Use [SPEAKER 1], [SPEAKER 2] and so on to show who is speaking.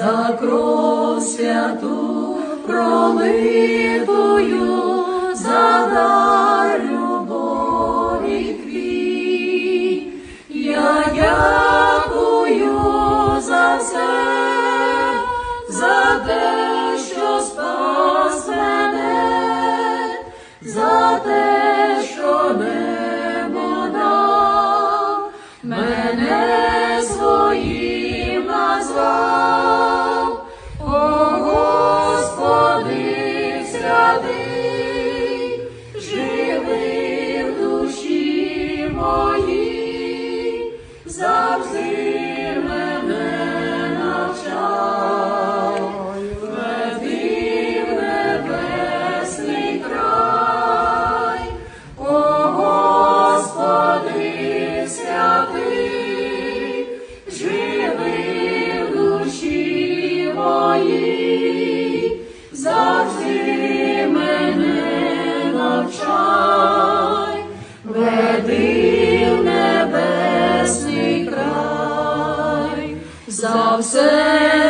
[SPEAKER 1] За кров святу пролитую, за дар любові твій. Я дякую за все, за те, що спав. мої завжди. за.